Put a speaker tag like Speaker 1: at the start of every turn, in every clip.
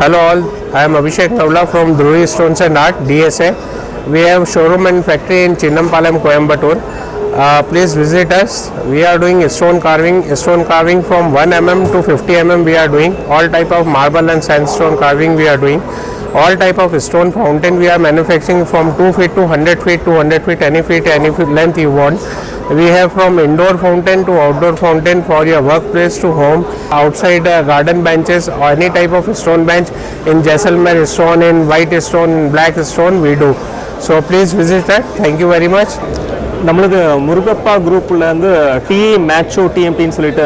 Speaker 1: Hello all, I am Abhishek Tavla from Dhruvi Stones and Art, DSA. We have showroom and factory in Chinnampalam, Coimbatore. Uh, please visit us. We are doing stone carving, stone carving from 1 mm to 50 mm we are doing. All type of marble and sandstone carving we are doing. All type of stone fountain we are manufacturing from 2 feet to 100 feet to 100 feet, any feet, any feet length you want. We have from indoor fountain to outdoor fountain for your workplace to home, outside uh, garden benches or any type of stone bench in Jaisalmer stone, in white stone, in black stone we do. So please visit that. Thank you very much.
Speaker 2: நம்மளுக்கு Murugappa குரூப்லேருந்து D மேட்சோ டிஎம்டின்னு சொல்லிட்டு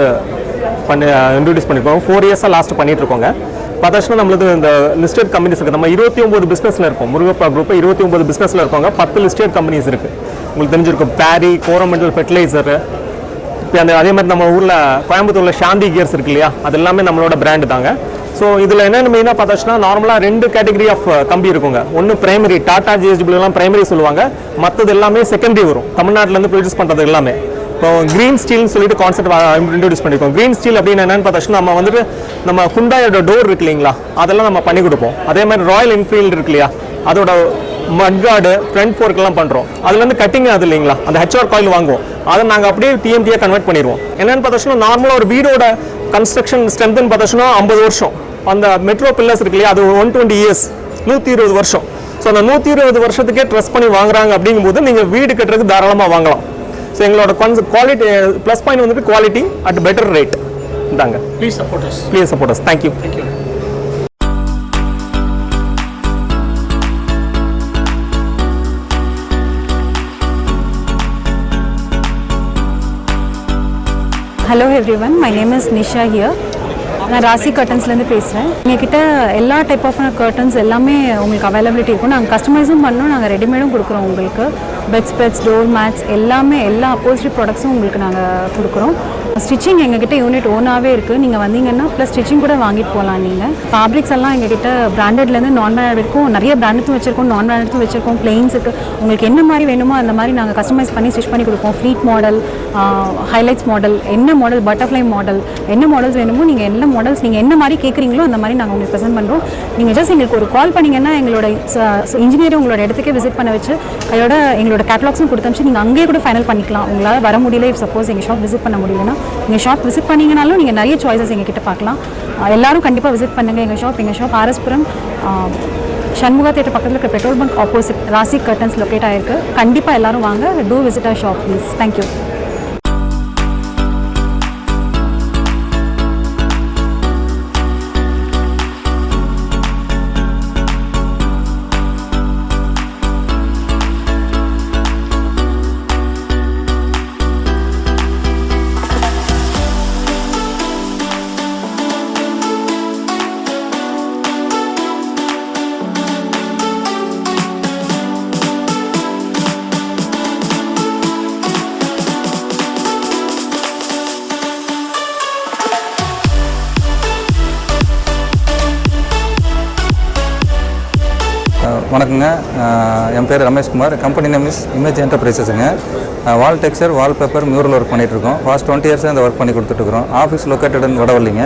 Speaker 2: பண்ணி introduce பண்ணியிருக்கோம் four இயர்ஸாக last பண்ணிகிட்ருக்கோங்க இருக்கோங்க நம்மளுக்கு இந்த listed companies இருக்குது நம்ம இருபத்தி ஒம்பது பிஸ்னஸில் இருப்போம் முருகப்பா குரூப் இருபத்தி ஒம்பது பிஸ்னஸில் இருப்பாங்க பத்து லிஸ்டட் கம்பெனிஸ் இருக்குது உங்களுக்கு தெரிஞ்சிருக்கும் பேரி கோரமெண்டல் ஃபெர்டிலைசரு இப்போ அந்த அதே மாதிரி நம்ம ஊரில் கோயம்புத்தூரில் சாந்தி கியர்ஸ் இருக்கு இல்லையா? அது எல்லாமே நம்மளோட பிராண்டு தாங்க. ஸோ இதில் என்னென்ன மெயினாக பார்த்தாச்சுன்னா நார்மலாக ரெண்டு கேட்டகரி ஆஃப் கம்பி இருக்குங்க. ஒன்று பிரைமரி டாடா ஜிஎஸ்டபிள்யூலாம் பிரைமரி சொல்லுவாங்க. மற்றது எல்லாமே செகண்டரி வரும். தமிழ்நாட்டிலேருந்து ப்ரொடியூஸ் பண்ணுறது எல்லாமே. இப்போ க்ரீன் ஸ்டீல்னு சொல்லிட்டு கான்செப்ட் இன்ட்ரடியூஸ் பண்ணியிருக்கோம் க்ரீன் ஸ்டீல் அப்படின்னு என்னென்னு பார்த்தாச்சுன்னா நம்ம வந்துட்டு நம்ம குண்டாயோட டோர் இருக்கு இல்லைங்களா? அதெல்லாம் நம்ம பண்ணி கொடுப்போம். அதே மாதிரி ராயல் என்ஃபீல்டு இருக்கு இல்லையா? அதோட மட்கார்டு ஃப்ரண்ட் ஃபோர்க்கெல்லாம் பண்ணுறோம் அதுலேருந்து கட்டிங் அது இல்லைங்களா? அந்த ஹெச்ஆர் காயில் வாங்குவோம். அதை நாங்கள் அப்படியே டிஎம்டியாக கன்வெர்ட் பண்ணிடுவோம். என்னென்னு பார்த்தாச்சுன்னா நார்மலாக ஒரு வீடோட கன்ஸ்ட்ரக்ஷன் ஸ்ட்ரென்த்னு பார்த்தாச்சுன்னா ஐம்பது வருஷம். அந்த மெட்ரோ பில்லர்ஸ் இருக்கு இல்லையா அது ஒன் டுவெண்ட்டி இயர்ஸ் நூற்றி இருபது வருஷம். ஸோ அந்த நூற்றி இருபது வருஷத்துக்கே ட்ரெஸ் பண்ணி வாங்குறாங்க அப்படிங்கும்போது நீங்கள் வீடு கட்டுறதுக்கு தாராளமாக வாங்கலாம். ஸோ எங்களோட கொஞ்ச குவாலிட்டி ப்ளஸ் பாயிண்ட் வந்துட்டு குவாலிட்டி அட் பெட்டர் ரேட் இந்தாங்க.
Speaker 3: Support us.
Speaker 2: Please support us thank you
Speaker 4: hello everyone my name is Nisha here நான் ராசி கர்டன்ஸ்லேருந்து பேசுகிறேன் எங்ககிட்ட எல்லா டைப் ஆஃப் கர்டன்ஸ் எல்லாமே உங்களுக்கு அவைலபிலிட்டி இருக்கும். நாங்கள் கஸ்டமைஸும் பண்ணோம். நாங்கள் ரெடிமேடும் கொடுக்குறோம் உங்களுக்கு. பெட்ஸ் பெட்ஸ் டோர் மேட்ஸ் எல்லாமே எல்லா அப்போசிட் ப்ராடக்ட்ஸும் உங்களுக்கு நாங்கள் கொடுக்குறோம். ஸ்டிச்சிங் எங்ககிட்ட யூனிட் ஓனாகவே இருக்குது நீங்கள் வந்தீங்கன்னா ப்ளஸ் ஸ்டிச்சிங் கூட வாங்கிட்டு போகலாம் நீங்கள் ஃபேப்ரிக்ஸ் எல்லாம் எங்ககிட்ட பிராண்டட்லேருந்து நான் பிராண்டட் இருக்கும் நிறைய பிராண்டட்டும் வச்சிருக்கோம் நான் பிராண்டட்டும் வச்சிருக்கோம். பிளெயின்ஸுக்கு உங்களுக்கு என்ன மாதிரி வேணுமோ அந்த மாதிரி நாங்கள் கஸ்டமைஸ் பண்ணி ஸ்டிச் பண்ணி கொடுப்போம். ஃப்ளீட் மாடல் ஹைலைட்ஸ் மாடல் என்ன மாடல் பட்டர்ஃப்ளை மாடல் என்ன மாடல்ஸ் வேணுமோ நீங்கள் என்ன மாடல்ஸ் நீங்கள் என்ன மாதிரி கேட்குறீங்களோ அந்த மாதிரி நாங்கள் உங்களுக்கு ப்ரெசென்ட் பண்ணுறோம் நீங்கள் ஜஸ்ட் எங்களுக்கு ஒரு கால் பண்ணிங்கன்னா எங்களோட இன்ஜினியர் உங்களோட இடத்துக்கே விசிட் பண்ண வச்சு அதோட எங்களோட கேட்லாக்ஸும் கொடுத்தமிச்சு நீங்கள் அங்கேயே கூட ஃபைனல் பண்ணிக்கலாம். உங்களால் வர முடியல இஃப் சப்போஸ் எங்கள் ஷாப் விசிட் பண்ண முடியலன்னா எங்கள் ஷாப் விசிட் பண்ணீங்கனாலும் நீங்கள் நிறைய சாய்ஸஸ் எங்ககிட்ட பார்க்கலாம். எல்லோரும் எல்லாரும் கண்டிப்பாக விசிட் பண்ணுங்கள் எங்கள் ஷாப் எங்கள் ஷாப் ஆர்எஸ்புரம் சண்முகா தேட்டர் பக்கத்தில் இருக்க petrol bunk opposite Raasi curtains locate ஆயிருக்கு. கண்டிப்பாக எல்லாரும் வாங்க. To visit our shop please thank you
Speaker 5: என் பேர் Rameshkumar company name is image என்டர்பிரைசஸுங்க wall texture wall paper mural work பண்ணிகிட்ருக்கோம் ஃபாஸ்ட் டுவெண்ட்டி இயர்ஸாக இந்த ஒர்க் பண்ணி கொடுத்துட்ருக்குறோம் ஆஃபீஸ் லொக்கேட்டட் வடவல்லிங்க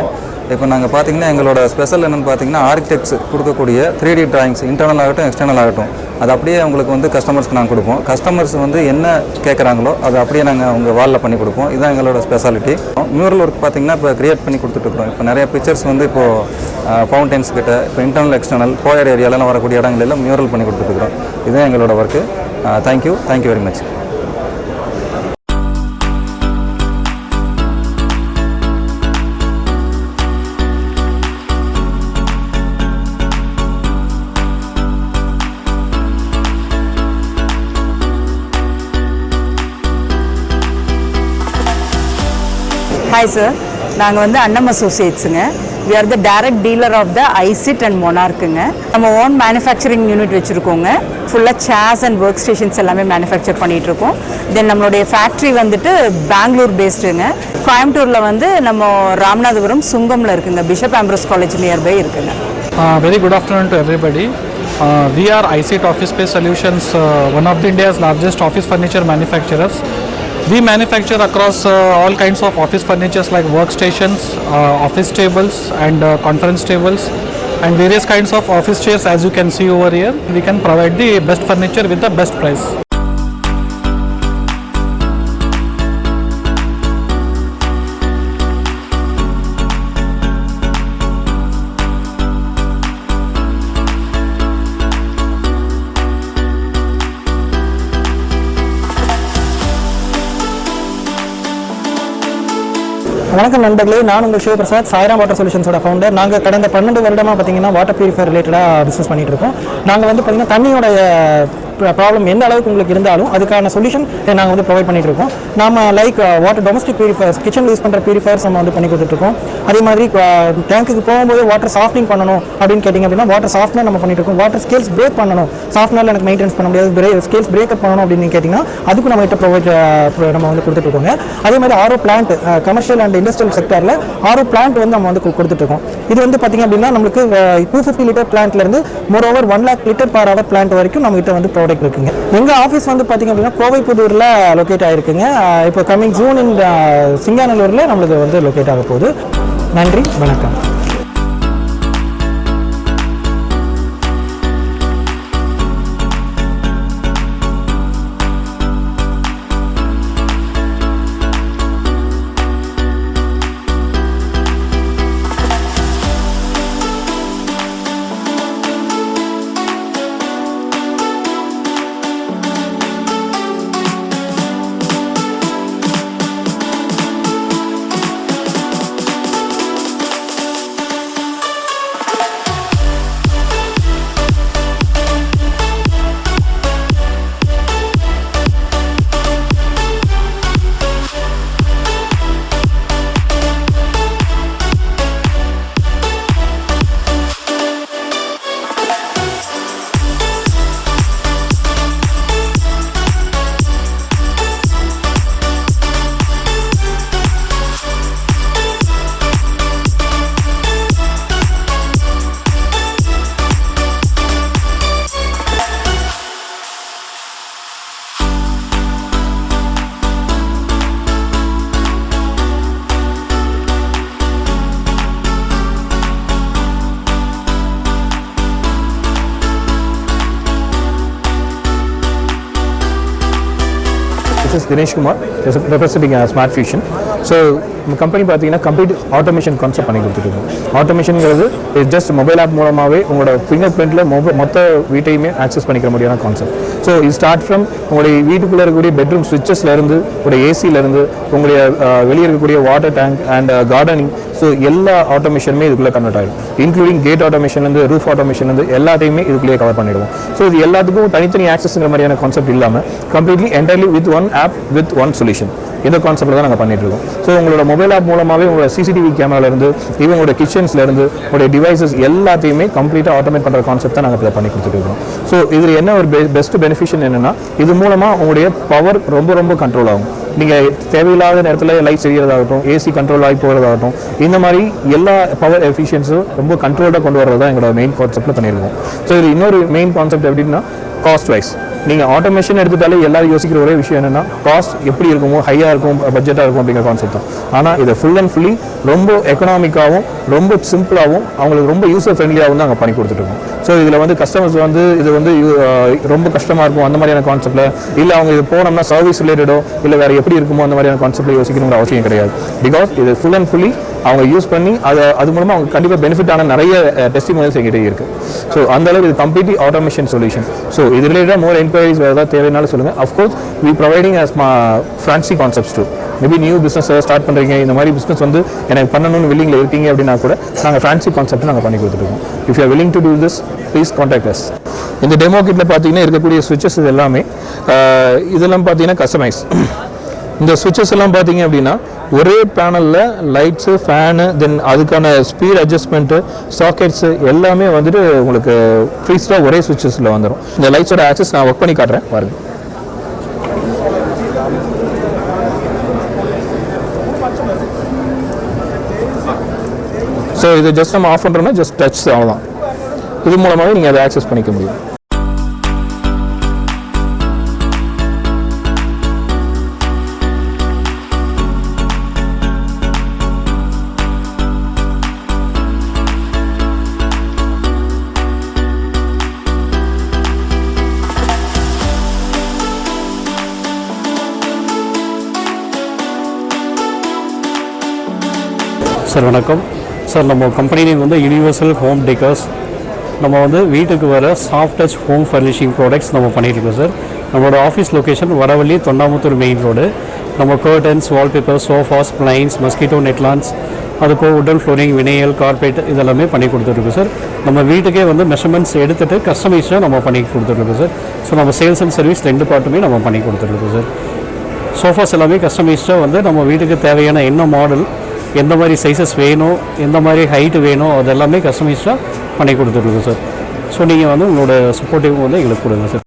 Speaker 5: இப்போ நாங்கள் பார்த்தீங்கன்னா எங்களோட ஸ்பெஷல் என்னென்னு பார்த்தீங்கன்னா ஆர்கிடெக்ட்ஸ் கொடுக்கக்கூடிய த்ரீ டி டிராயிங்ஸ் இன்டர்னல் ஆகட்டும் எக்ஸ்டர்னல் ஆகட்டும். அது அப்படியே அவங்களுக்கு வந்து கஸ்டமர்ஸ்க்கு நாங்கள் கொடுப்போம். கஸ்டமர்ஸ் வந்து என்ன கேட்குறாங்களோ அதை அப்படியே நாங்கள் அவங்க வாலில் பண்ணி கொடுப்போம். இதுதான் எங்களோட ஸ்பெஷாலிட்டி மியூரல் ஒர்க் பார்த்தீங்கன்னா இப்போ க்ரியேட் பண்ணி கொடுத்துட்ருக்குறோம் இப்போ நிறைய பிக்சர்ஸ் வந்து இப்போது ஃபவுண்டைன்ஸ் கிட்ட இப்போ இன்டர்னல் எக்ஸ்டர்னல் கோயர் ஏரியாலலாம் வரக்கூடிய இடங்களெல்லாம் மியூரல் பண்ணி கொடுத்துட்ருக்குறோம் இதுதான் எங்களோட work thank you thank you very much
Speaker 6: hi sir நாங்கள் வந்து Annam அசோசியேட்ஸுங்க we are the direct dealer of the ஐசிட் and மொனார்க்குங்க நம்ம ஓன் மேனுஃபேக்சரிங் யூனிட் வச்சுருக்கோங்க. ஃபுல்லாக சேர்ஸ் அண்ட் ஒர்க் ஸ்டேஷன்ஸ் எல்லாமே மேனுஃபேக்சர் பண்ணிகிட்டு இருக்கோம் தென் நம்மளுடைய ஃபேக்ட்ரி வந்துட்டு பெங்களூர் பேஸ்டுங்க கோயம்புத்தூரில் வந்து நம்ம ராமநாதபுரம் சுங்கமில் இருக்குங்க. பிஷப் ஆம்ப்ரோஸ் காலேஜ் நியர்பை இருக்குங்க.
Speaker 3: Very good afternoon to everybody everybody. Uh, we are ICT Office Space Solutions, uh, one of the India's largest office furniture manufacturers. We manufacture across uh, all kinds of office furnitures like workstations, uh, office tables, and uh, conference tables. and various kinds of office chairs as you can see over here. We can provide the best furniture with the best price.
Speaker 7: வணக்கம் நண்பர்களே நான் உங்கள் Sivaprasad Sairam water சொல்யூஷன்ஸோட founder நாங்கள் கடந்த பன்னெண்டு வருடமாக பார்த்தீங்கன்னா வாட்டர் பியூரிஃபை ரிலேட்டடாக பிஸ்னஸ் பண்ணிகிட்டு இருக்கோம். நாங்கள் வந்து பார்த்தீங்கன்னா தண்ணியோட ப்ராப்ளம் எந்த அளவுக்கு உங்களுக்கு இருந்தாலும் அதுக்கான சொல்யூஷன் நாங்கள் வந்து ப்ரொவைட் பண்ணிட்டு இருக்கோம். நம்ம like water domestic purifiers kitchen use பண்ணுற பியூரிஃபயர்ஸ் நம்ம வந்து பண்ணி கொடுத்துட்ருக்கோம் அதே மாதிரி டேங்க்குக்கு போகும்போது வாட்டர் சாஃப்டிங் பண்ணணும் அப்படின்னு கேட்டிங்க அப்படின்னா வாட்டர் சாஃப்ட்னர் நம்ம பண்ணிட்டு இருக்கோம். வாட்டர் ஸ்கேல்ஸ் பிரேக் பண்ணணும். சாஃப்ட்னரில் எனக்கு மெயின்டென்ஸ் பண்ண முடியாது. பிரே ஸ்கேல்ஸ் பிரேக்கப் பண்ணணும் அப்படின்னு கேட்டிங்கன்னா அதுக்கும் நம்ம கிட்ட ப்ரொவைட் நம்ம வந்து கொடுத்துட்ருக்கோங்க அதே மாதிரி RO plant commercial and industrial செக்டரில் RO plant வந்து நம்ம வந்து கொடுத்துட்ருக்கோம் இது வந்து பார்த்திங்க அப்படின்னா நம்மளுக்கு two fifty litre பிளான்ட்லேருந்து more over one lakh litre per hour plant வரைக்கும் நம்மகிட்ட வந்து ப்ராடக்ட் இருக்குங்க. எங்கள் ஆஃபீஸ் வந்து பார்த்திங்க அப்படின்னா கோவை புதூரில் லொக்கேட் ஆகிருக்குங்க இப்போ கம்மிங் ஜூன் இந்த சிங்கானல்லூரில் நம்மளுக்கு வந்து லொக்கேட் ஆக போகுது. நன்றி வணக்கம்.
Speaker 8: Dinesh Kumar, representing a uh, Smart Fusion. So நம்ம கம்பெனி பார்த்தீங்கன்னா கம்ப்ளீட் ஆட்டோமேஷன் கான்செப்ட் பண்ணி கொடுத்துருக்கோம். ஆட்டோமேஷனுங்கிறது ஜஸ்ட் மொபைல் ஆப் மூலமாகவே உங்களோட ஃபிங்கர் பிரிண்ட்டில் மொபைல் மொத்த வீட்டையுமே ஆக்சஸ் பண்ணிக்கிற முடியான கான்செப்ட் ஸோ இது ஸ்டார்ட் ஃப்ரம் உங்களுடைய வீட்டுக்குள்ளே இருக்கக்கூடிய பெட்ரூம் ஸ்விட்சஸ்லேருந்து உங்களுடைய ஏசிலேருந்து உங்களுடைய வெளியே இருக்கக்கூடிய water tank and gardening so எல்லா ஆட்டோமேஷனுமே இதுக்குள்ளே கன்வெர்ட் ஆகிடும் இன்க்ளூடிங் கேட் ஆட்டோமேஷன்லேருந்து ரூஃப் ஆட்டோமேஷன்லேருந்து எல்லாத்தையுமே இதுக்குள்ளேயே கவர் பண்ணிடுவோம். ஸோ இது எல்லாத்துக்கும் தனித்தனி ஆக்சஸ்ங்கிற மாதிரியான கான்செப்ட் இல்லாமல் completely entirely with one app with one solution இந்த கான்செப்ட்டில் தான் நாங்கள் பண்ணிட்டு இருக்கோம். ஸோ உங்களோட மொபைல் ஆப் மூலமாகவே உங்களோட சிசிடிவி கேமராலேருந்து இவங்களோட கிச்சன்ஸ்லேருந்து உங்களுடைய டிவைசஸ் எல்லாத்தையுமே கம்ப்ளீட்டாக ஆட்டோமேட் பண்ணுற கான்செப்ட் தான் நாங்கள் இதில் பண்ணி கொடுத்துட்டு இருக்கோம். ஸோ இதில் என்ன ஒரு பெஸ்ட் பெனிஃபிஷன் என்னென்னா இது மூலமாக உங்களுடைய பவர் ரொம்ப ரொம்ப கண்ட்ரோல் ஆகும். நீங்கள் தேவையில்லாத நேரத்தில் லைட் செய்கிறதாகட்டும் ஏசி கண்ட்ரோல் ஆகி போகிறதாகட்டும் இந்த மாதிரி எல்லா பவர் எஃபிஷியன்ஸும் ரொம்ப கண்ட்ரோல்டாக கொண்டு வரது தான் எங்களோட மெயின் கான்செப்டில் பண்ணியிருக்கோம். ஸோ இது இன்னொரு மெயின் கான்செப்ட் எப்படின்னா காஸ்ட் வைஸ் நீங்கள் ஆட்டோமேஷன் எடுத்துட்டாலே எல்லாரும் யோசிக்கிற ஒரே விஷயம் என்னென்னா காஸ்ட் எப்படி இருக்குமோ ஹையாக இருக்கும் பட்ஜெட்டாக இருக்கும் அப்படிங்கிற கான்செப்ட் தான். ஆனால் இதை ஃபுல் அண்ட் ஃபுல்லி ரொம்ப எக்கனாமிக்காகவும் ரொம்ப சிம்பிளாகவும் அவங்களுக்கு ரொம்ப யூசர் ஃப்ரெண்ட்லியாகவும் தான் அங்கே பண்ணி கொடுத்துட்ருக்கோம் ஸோ இதில் வந்து கஸ்டமர்ஸ் வந்து இது வந்து ரொம்ப கஷ்டமாக இருக்கும் அந்த மாதிரியான கான்செப்ட்டில் இல்லை அவங்க இது போனோம்னா சர்வீஸ் ரிலேட்டடோ இல்லை வேறு எப்படி இருக்குமோ அந்த மாதிரியான கான்செப்ட்டில் யோசிக்கணுங்கிற அவசியம் கிடையாது. பிகாஸ் இது ஃபுல் அண்ட் ஃபுல்லி அவங்க யூஸ் பண்ணி அதை அது மூலமாக அவங்க கண்டிப்பாக பெனிஃபிட் ஆன நிறைய டெஸ்டிமோனியல்ஸ் எங்கிட்ட இருக்குது ஸோ அந்த அளவுக்கு இது கம்ப்ளீட்லி ஆட்டோமேஷன் சொல்யூஷன் ஸோ இது ரிலேட்டடாக மோர் என்கொயரிஸ் வேறு ஏதாவது தேவைனாலும் சொல்லுங்கள் அஃப்கோர்ஸ் வி ப்ரொவைடிங் அஸ் மா franchise concepts to maybe new business start பண்ணுறீங்க இந்த மாதிரி பிஸ்னஸ் வந்து எனக்கு பண்ணணும்னு வில்லிங்கில் இருக்கீங்க அப்படின்னா கூட நாங்கள் ஃபேன்சி கான்செப்ட் நாங்கள் பண்ணி கொடுத்துருக்கோம் if you willing to do this please contact us இந்த டெமோ கிட்டில் பார்த்தீங்கன்னா இருக்கக்கூடிய சுவிச்சஸ் இது எல்லாமே இதெல்லாம் பார்த்தீங்கன்னா கஸ்டமைஸ் இந்த சுவிச்சஸ் எல்லாம் பார்த்தீங்க அப்படின்னா ஒரே பேனலில் லைட்ஸு ஃபேனு தென் அதுக்கான ஸ்பீட் அட்ஜஸ்ட்மெண்ட்டு சாக்கெட்ஸு எல்லாமே வந்துட்டு உங்களுக்கு ஃப்ரீஸ்டாக ஒரே சுவிச்சஸில் வந்துடும் இந்த லைட்ஸோட ஆக்சஸ் நான் ஒர்க் பண்ணி காட்டுறேன் பாருங்கள் ஸோ இது ஜஸ்ட் நம்ம ஆஃப் பண்ணுறோம்னா ஜஸ்ட் டச் அவ்வளோதான் இது மூலமாகவே நீங்கள் அதை ஆக்சஸ் பண்ணிக்க முடியும்.
Speaker 9: சார் வணக்கம். சார் நம்ம கம்பெனி நேம் வந்து யூனிவர்சல் ஹோம் டேக்கர்ஸ் நம்ம வந்து வீட்டுக்கு வர soft touch home furnishing products நம்ம பண்ணியிருக்கோம் சார் நம்மளோட office location Vadavalli Thondamuthur main road நம்ம curtains wallpaper sofas blinds mosquito netlons அது போக உடன் ஃப்ளோரிங் வினையல் கார்பெட் இதெல்லாமே பண்ணி கொடுத்துருக்கோம் சார் நம்ம வீட்டுக்கே வந்து மெஷர்மெண்ட்ஸ் எடுத்துகிட்டு கஸ்டமைஸாக நம்ம பண்ணி கொடுத்துருக்கோம் சார் ஸோ நம்ம சேல்ஸ் அண்ட் சர்வீஸ் ரெண்டு பார்ட்டுமே நம்ம பண்ணி கொடுத்துருக்கோம் சார் சோஃபாஸ் எல்லாமே கஸ்டமைஸ்டாக வந்து நம்ம வீட்டுக்கு தேவையான என்ன மாடல் எந்த மாதிரி சைஸஸ் வேணும் எந்த மாதிரி ஹைட்டு வேணும் அதெல்லாமே கஸ்டமைஸ்டாக பண்ணி கொடுத்துருக்கோம் சார் ஸோ நீங்கள் வந்து உங்களோட சப்போர்ட்டிவ் வந்து எங்களுக்கு கொடுங்க சார்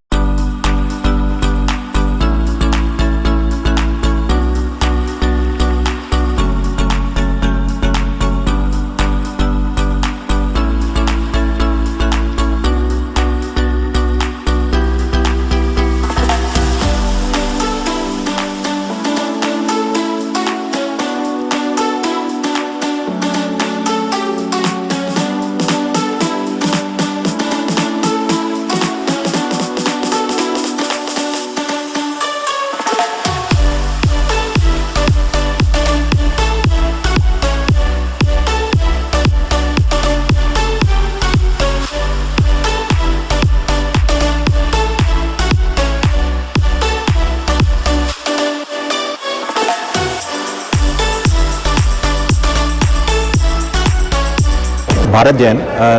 Speaker 10: பாரத்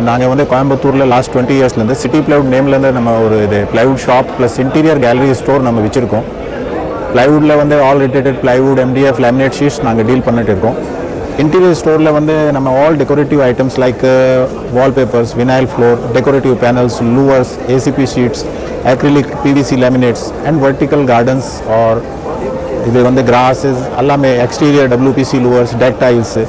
Speaker 10: நாங்கள் வந்து கோயம்புத்தூரில் லாஸ்ட் டுவெண்ட்டி இயர்ஸ்லேருந்து சிட்டி பிளைவுட் நேம்லேருந்து நம்ம ஒரு இது plywood shop plus interior gallery store நம்ம வச்சுருக்கோம். பிளைவுட்டில் வந்து all related plywood MDF laminate sheets நாங்கள் டீல் பண்ணிட்டு இருக்கோம். இன்டீரியர் ஸ்டோரில் வந்து நம்ம all decorative items like wallpapers vinyl floor decorative panels louvers ACP sheets acrylic PVC laminates and vertical gardens are இது வந்து கிராஸஸ் எல்லாமே exterior WPC louvers deck tiles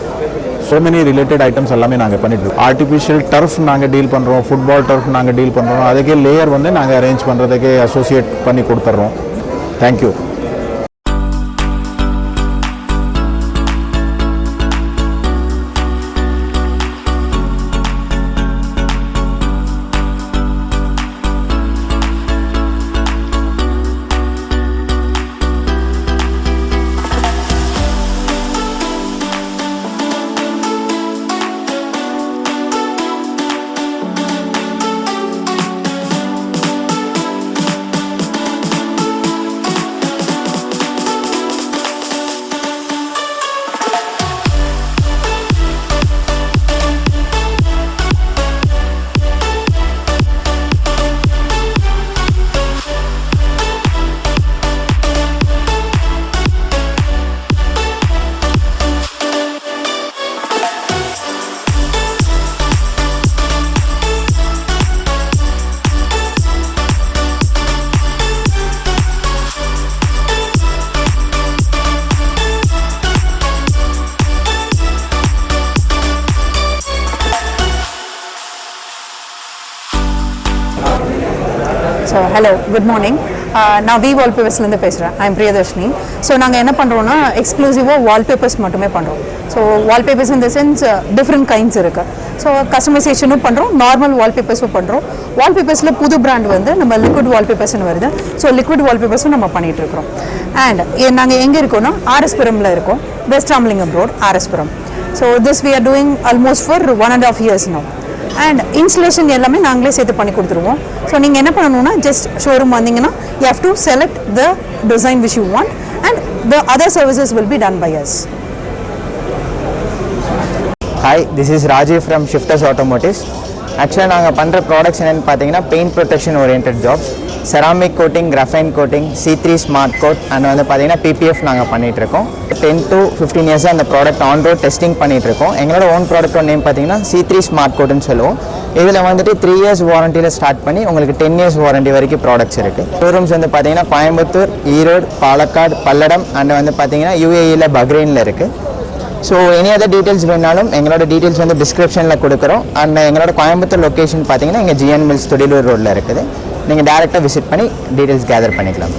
Speaker 10: so many related items எல்லாமே நாங்கள் பண்ணிட்டு இருக்கோம். ஆர்டிஃபிஷியல் டர்ஃப் நாங்கள் deal பண்ணுறோம் football turf நாங்கள் டீல் பண்ணுறோம் அதுக்கே லேயர் வந்து நாங்கள் அரேஞ்ச் பண்ணுறதுக்கு அசோசியேட் பண்ணி கொடுத்துட்றோம் thank you
Speaker 11: so hello good morning நான் வி வால்பேப்பர்ஸ்லேருந்து பேசுகிறேன் ஐம் பிரியதர்ஷினி ஸோ நாங்கள் என்ன பண்ணுறோன்னா எக்ஸ்க்ளூசிவாக வால்பேப்பர்ஸ் மட்டுமே பண்ணுறோம் ஸோ வால்பேப்பர்ஸ் இந்த சென்ஸ் டிஃப்ரெண்ட் கைண்ட்ஸ் இருக்குது ஸோ கஸ்டமைசேஷனும் பண்ணுறோம் நார்மல் வால்பேப்பர்ஸும் பண்ணுறோம் வால்பேப்பர்ஸில் புது பிராண்ட் வந்து நம்ம லிக்விட் வால்பேப்பர்ஸ்னு வருது. ஸோ லிக்விட் வால்பேப்பர்ஸும் நம்ம பண்ணிகிட்டு இருக்கிறோம். அண்ட் நாங்கள் எங்கே இருக்கோம்னா ஆர்எஸ்புரமில் இருக்கோம். West Ramalingam road RS Puram so this we are doing almost for one and half years no and installation எல்லாமே நாங்களே சேர்த்து பண்ணி கொடுத்துருவோம். ஸோ நீங்கள் என்ன பண்ணணும்னா ஜஸ்ட் ஷோரூம் வந்தீங்கன்னா you have to select the design which you want and the other services will be done by us
Speaker 12: hi this is Rajeev from Shifters Automotives ஆக்சுவலாக நாங்கள் பண்ணுற ப்ராடக்ட்ஸ் என்னென்னு பார்த்தீங்கன்னா paint protection orient jobs ceramic coating graphene coating C three smart coat and வந்து பார்த்தீங்கன்னா PPF நாங்கள் பண்ணிகிட்ருக்கோம் ten to fifteen இயர்ஸாக அந்த ப்ராடக்ட் ஆன் ரோட் டெஸ்டிங் பண்ணிகிட்ருக்கோம் எங்களோட ஓன் ப்ராடக்டோட நேம் பார்த்தீங்கன்னா சி த்ரீ ஸ்மார்ட் கோட்னு சொல்லுவோம். இதில் வந்துட்டு த்ரீ இயர்ஸ் வாரண்டியில் ஸ்டார்ட் பண்ணி உங்களுக்கு டென் இயர்ஸ் வாரண்டி வரைக்கும் ப்ராடக்ட்ஸ் இருக்குது ஷோரூம்ஸ் வந்து பார்த்தீங்கன்னா கோயம்புத்தூர் ஈரோடு பாலக்காடு பல்லடம் அண்ட் வந்து பார்த்தீங்கன்னா யூஏஇயில் பக்ரைனில் இருக்குது ஸோ எனி அதர் டீட்டெயில்ஸ் வேணாலும் எங்களோட டீட்டெயில்ஸ் வந்து டிஸ்கிரிப்ஷனில் கொடுக்குறோம். அண்ட் எங்களோட கோயம்புத்தூர் லொக்கேஷன் பார்த்தீங்கன்னா இங்கே ஜிஎன் மில்ஸ் தொடிலூர் ரோட்டில் இருக்குது. நீங்கள் டேரெக்டாக விசிட் பண்ணி டீட்டெயில்ஸ் கேதர் பண்ணிக்கலாம்.